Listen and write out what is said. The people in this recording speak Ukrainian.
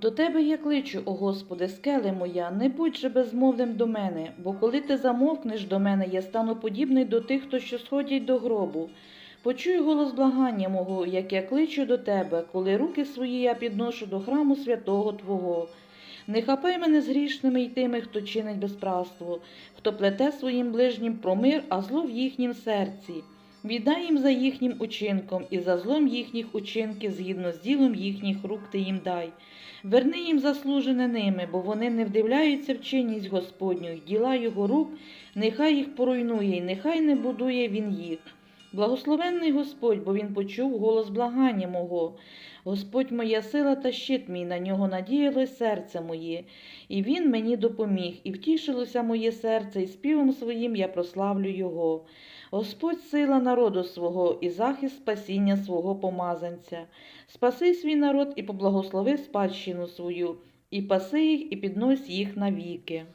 До тебе я кличу, о Господи, скеле моя, не будь же безмовним до мене, бо коли ти замовкнеш до мене, я стану подібний до тих, хто що сходять до гробу. Почуй голос благання мого, як я кличу до тебе, коли руки свої я підношу до храму святого Твого. Не хапай мене з грішними й тими, хто чинить безправство, хто плете своїм ближнім про мир, а зло в їхнім серці. Віддай їм за їхнім учинком і за злом їхніх учинків, згідно з ділом їхніх рук ти їм дай. Верни їм заслужене ними, бо вони не вдивляються в чинність Господню, і діла його рук, нехай їх поруйнує, і нехай не будує він їх. Благословенний Господь, бо він почув голос благання мого. Господь моя сила та щит мій, на нього надіялось серце моє, і він мені допоміг, і втішилося моє серце, і співом своїм я прославлю його. Господь сила народу свого і захист спасіння свого помазанця. Спаси свій народ і поблагослови спадщину свою, і паси їх, і піднось їх навіки.